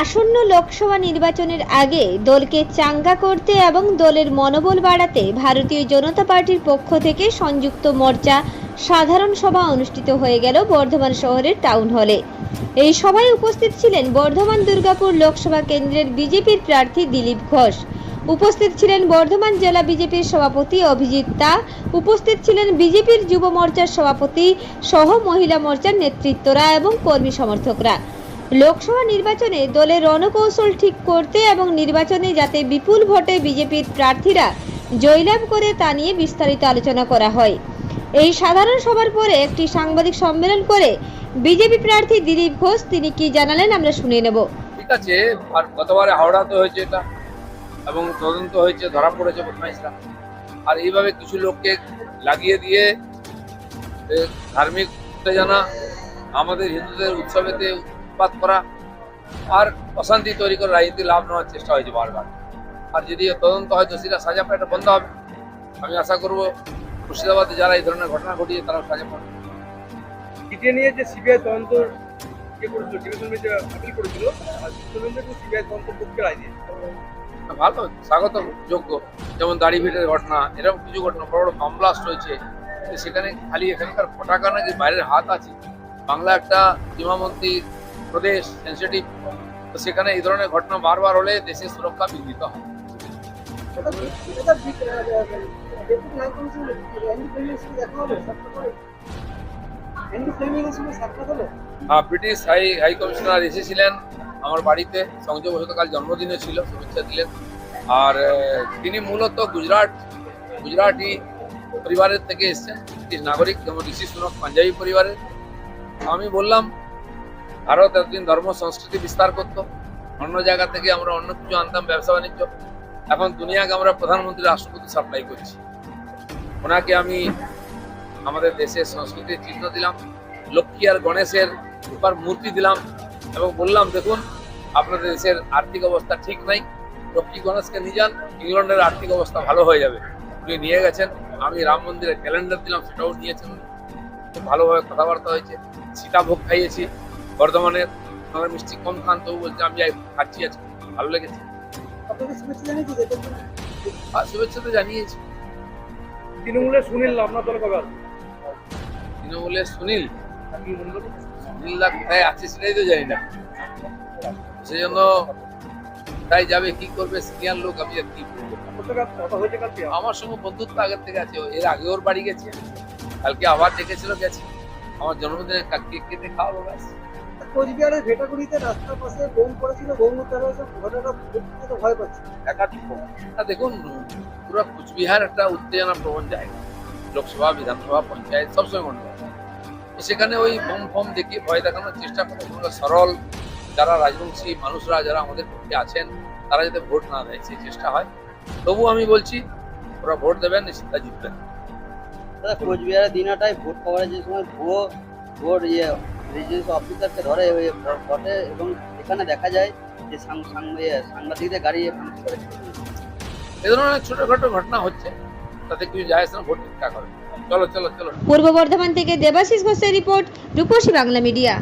আসন্ন লোকসভা নির্বাচনের আগে দলকে চাঙ্গা করতে এবং দলের মনোবল বাড়াতে ভারতীয় জনতা পার্টির পক্ষ থেকে সংযুক্ত মোর্চা সাধারণ সভা অনুষ্ঠিত হয়ে গেল বর্ধমান শহরের টাউন হলে। এই সভায় উপস্থিত ছিলেন বর্ধমান দুর্গাপুর লোকসভা কেন্দ্রের বিজেপির প্রার্থী দিলীপ ঘোষ। উপস্থিত ছিলেন বর্ধমান জেলা বিজেপির সভাপতি অভিজিৎ তা উপস্থিত ছিলেন বিজেপির যুব মোর্চার সভাপতি সহ মহিলা মোর্চার নেতৃত্বরা এবং কর্মী সমর্থকরা। লোকসভা নির্বাচনে দলের রণকৌশল ঠিক করতে এবং নির্বাচনে যাতে বিপুল ভোটে বিজেপির প্রার্থীরা জয়লাভ করে তা নিয়ে বিস্তারিত আলোচনা করা হয়। এই সাধারণ সভার পরে একটি সাংবাদিক সম্মেলন করে বিজেপি প্রার্থী দিলীপ ঘোষ তিনি কি জানালেন আমরা শুনে নেব। ঠিক আছে গতবারে হাওড়াতে হয়েছে এটা, এবং তদন্ত হয়েছে, ধরা পড়েছে বদমাইশরা। আর এইভাবে কিছু লোককে লাগিয়ে দিয়ে ধার্মিক উত্তেজনা আমাদের হিন্দুদের উৎসবেতে উৎপাত করা আর অশান্তি তৈরি করে রাজনীতি লাভ নেওয়ার চেষ্টা হয়েছে বারবার। আর যদি তদন্ত হয় দোষীরা সাজা পায় এটা বন্ধ হবে। আমি আশা করব মুর্শিদাবাদে যারা এই ধরনের ঘটনা ঘটিয়ে তারা সাজা পাবে। নিয়ে যে সিবিআই তদন্ত ইয়ে তদন্ত ভালো স্বাগত যোগ্য। যেমন দাড়ি ভিড়ের ঘটনা এরকম কিছু ঘটনা বড় বড় বামব্লাস্ট হয়েছে। সেখানে খালি এখানকার পটাকা নাকি বাইরের হাত আছে। বাংলা একটা সীমামন্ত্রী প্রদেশ সেন্সিটিভ তো সেখানে এই ধরনের ঘটনা বারবার হলে দেশের সুরক্ষা বিঘ্নিত হয়। ব্রিটিশ হাই হাই কমিশনার এসেছিলেন আমার বাড়িতে সংযোগবশত কাল জন্মদিনে ছিল শুভেচ্ছা দিলেন। আর তিনি মূলত গুজরাট গুজরাটি পরিবারের থেকে এসেছেন ব্রিটিশ নাগরিক যেমন ঋষি সুনক পাঞ্জাবি পরিবারের। আমি বললাম ভারত এতদিন ধর্ম, সংস্কৃতি বিস্তার করতো। অন্য জায়গা থেকে আমরা অন্য কিছু আনতাম, ব্যবসা বাণিজ্য। এখন দুনিয়াকে আমরা প্রধানমন্ত্রী, রাষ্ট্রপতি সাপ্লাই করছি। ওনাকে আমি আমাদের দেশের সংস্কৃতির চিহ্ন দিলাম, লক্ষ্মী আর গণেশের রূপার মূর্তি দিলাম এবং বললাম, দেখুন, আপনাদের দেশের আর্থিক অবস্থা ঠিক নাই। লক্ষ্মী গণেশকে নিয়ে যান ইংল্যান্ডের আর্থিক অবস্থা ভালো হয়ে যাবে। উনি নিয়ে গেছেন, আমি রাম মন্দিরের ক্যালেন্ডার দিলাম, সেটাও নিয়েছেন খুব ভালোভাবে কথাবার্তা হয়েছে। সীতাভোগ খাইয়েছি বর্ধমানের আমার মিষ্টি কম খান তবু বলছে আমি যাই খাচ্ছি আজকে। ভালো লেগেছে। আর শুভেচ্ছা তো জানিয়েছি। তৃণমূলের সুনীল আপনার দলে কবে তৃণমূলের সুনীল? মন্ডল সুনীলদা কোথায় আছে সেটাই তো জানি না। সেই জন্য তাই যাবে কি করবে সিনিয়র লোক আমি আর কি আমার সঙ্গে বন্ধুত্ব আগের থেকে আছে এর আগে ওর বাড়ি গেছে। কালকে আবার ডেকেছিল গেছি। আমার জন্মদিনে কেক কেটে খাওয়াবো ব্যাস। কোচবিহারের ভেটাগুড়িতে রাস্তার পাশে বোম করেছিল বোম উদ্ধার হয়েছে ঘটনা তো ভয় পাচ্ছে। একাধিক। দেখুন পুরো কুচবিহার একটা উত্তেজনা প্রবণ জায়গা। লোকসভা বিধানসভা পঞ্চায়েত সবসময় মনে হয় সেখানে ওই বোম ফোম দেখিয়ে ভয় দেখানোর চেষ্টা করে সরল। যারা রাজবংশী মানুষরা যারা আমাদের পক্ষে আছেন তারা যাতে ভোট না দেয় সেই চেষ্টা হয়। তবু আমি বলছি ওরা ভোট দেবেন নিশ্চিন্তা জিতবেন। দাদা কোচবিহারের দিনাটায় ভোট কভারেজের সময় ভুয়ো ভোট ইয়ে রেজিডেন্স অফিসারকে ধরে ওই ভোটে এবং এখানে দেখা যায় যে সাং- সাং- সাংবাদিকদের গাড়ি ভাঙচুর করেছে এ ধরনের ছোটখাটো ঘটনা হচ্ছে তাতে কিছু যায় আসে না ভোট ঠিকঠাক হবে চলো চলো চলো। পূর্ব বর্ধমান থেকে দেবাশিস ঘোষের রিপোর্ট রূপসী বাংলা মিডিয়া।